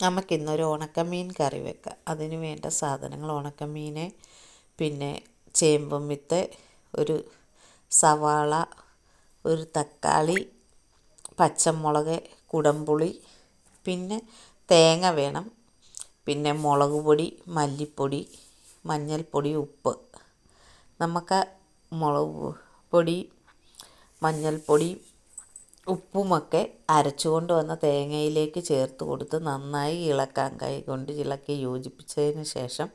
നമുക്കിന്നൊരു ഉണക്കമീൻ കറി വെക്കാം. അതിന് വേണ്ട സാധനങ്ങൾ ഉണക്കമീൻ പിന്നെ ചേമ്പും വിത്ത് ഒരു സവാള ഒരു തക്കാളി പച്ചമുളക് കുടംപുളി പിന്നെ തേങ്ങ വേണം. പിന്നെ മുളക് പൊടി മല്ലിപ്പൊടി മഞ്ഞൾപ്പൊടി ഉപ്പ്. നമുക്ക് മുളക് പൊടി മഞ്ഞൾപ്പൊടി ഉപ്പുമൊക്കെ അരച്ചു കൊണ്ട് വന്ന തേങ്ങയിലേക്ക് ചേർത്ത് കൊടുത്ത് നന്നായി ഇളക്കാൻ കൈ കൊണ്ട് ഇളക്കി യോജിപ്പിച്ചതിന് ശേഷം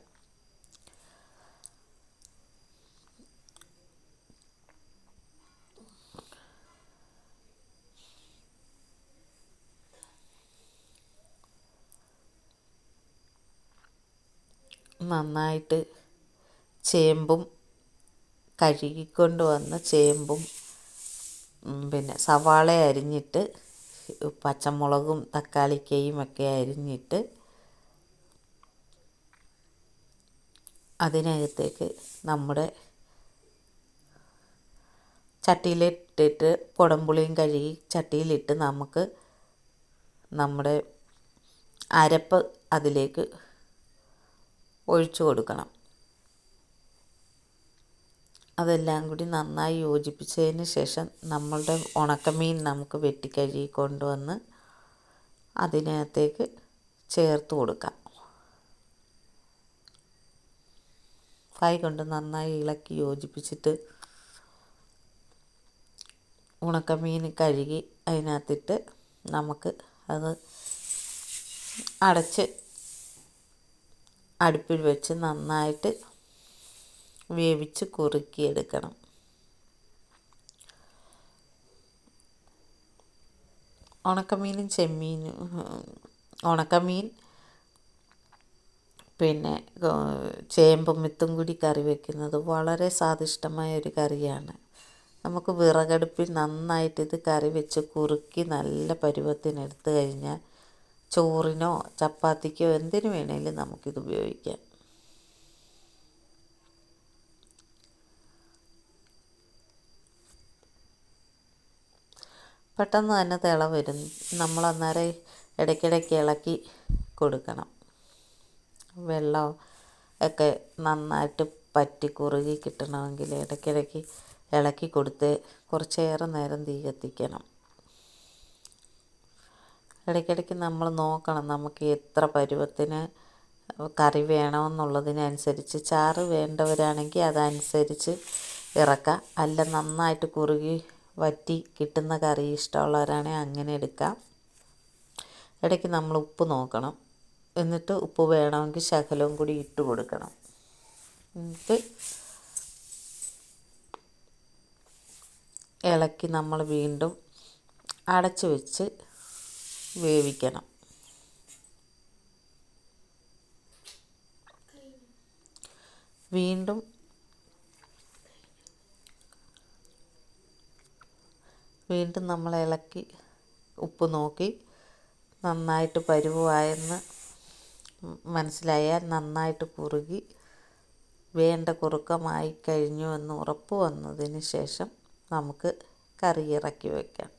നന്നായിട്ട് ചേമ്പും കഴുകിക്കൊണ്ട് വന്ന ചേമ്പും പിന്നെ സവാള അരിഞ്ഞിട്ട് പച്ചമുളകും തക്കാളിക്കയും ഒക്കെ അരിഞ്ഞിട്ട് അതിനകത്തേക്ക് നമ്മുടെ ചട്ടിയിലിട്ടിട്ട് കുടംപുളിയും കഴുകി ചട്ടിയിലിട്ട് നമുക്ക് നമ്മുടെ അരപ്പ് അതിലേക്ക് ഒഴിച്ചു കൊടുക്കണം. അതെല്ലാം കൂടി നന്നായി യോജിപ്പിച്ചതിന് ശേഷം നമ്മളുടെ ഉണക്കമീൻ നമുക്ക് വെട്ടിക്കഴുകി കൊണ്ടുവന്ന് അതിനകത്തേക്ക് ചേർത്ത് കൊടുക്കാം. കൈ കൊണ്ട് നന്നായി ഇളക്കി യോജിപ്പിച്ചിട്ട് ഉണക്കമീൻ കഴുകി അതിനകത്തിട്ട് നമുക്ക് അത് അടച്ച് അടുപ്പിൽ വെച്ച് നന്നായിട്ട് വേവിച്ച് കുറുക്കിയെടുക്കണം. ഉണക്കമീനും ചെമ്മീനും ഉണക്കമീൻ പിന്നെ ചേമ്പും വിത്തും കൂടി കറി വെക്കുന്നത് വളരെ സ്വാദിഷ്ടമായ ഒരു കറിയാണ്. നമുക്ക് വിറകടുപ്പിൽ നന്നായിട്ട് ഇത് കറി വെച്ച് കുറുക്കി നല്ല പരുവത്തിനെടുത്ത് കഴിഞ്ഞാൽ ചോറിനോ ചപ്പാത്തിക്കോ എന്തിനു വേണമെങ്കിലും നമുക്കിത് ഉപയോഗിക്കാം. പെട്ടെന്ന് തന്നെ തിള വരും. നമ്മൾ അന്നേരം ഇടയ്ക്കിടയ്ക്ക് ഇളക്കി കൊടുക്കണം. വെള്ളം ഒക്കെ നന്നായിട്ട് പറ്റി കുറുകി കിട്ടണമെങ്കിൽ ഇടയ്ക്കിടയ്ക്ക് ഇളക്കി കൊടുത്ത് കുറച്ചേറെ നേരം തീ കത്തിക്കണം. ഇടയ്ക്കിടയ്ക്ക് നമ്മൾ നോക്കണം നമുക്ക് എത്ര പരുവത്തിന് കറി വേണമെന്നുള്ളതിനനുസരിച്ച് ചാറ് വേണ്ടവരാണെങ്കിൽ അതനുസരിച്ച് ഇറക്കാം. അല്ല നന്നായിട്ട് കുറുകി വറ്റി കിട്ടുന്ന കറി ഇഷ്ടമുള്ളവരാണെങ്കിൽ അങ്ങനെ എടുക്കാം. ഇടയ്ക്ക് നമ്മൾ ഉപ്പ് നോക്കണം. എന്നിട്ട് ഉപ്പ് വേണമെങ്കിൽ ശകലവും കൂടി ഇട്ട് കൊടുക്കണം. എന്നിട്ട് ഇളക്കി നമ്മൾ വീണ്ടും അടച്ചു വെച്ച് വേവിക്കണം. വീണ്ടും വീണ്ടും നമ്മൾ ഇളക്കി ഉപ്പ് നോക്കി നന്നായിട്ട് പരുവായെന്ന് മനസ്സിലായാൽ നന്നായിട്ട് കുറുകി വേണ്ട കുറുക്കമായി കഴിഞ്ഞു എന്ന് ഉറപ്പ് വന്നതിന് ശേഷം നമുക്ക് കറി ഇറക്കി വയ്ക്കാം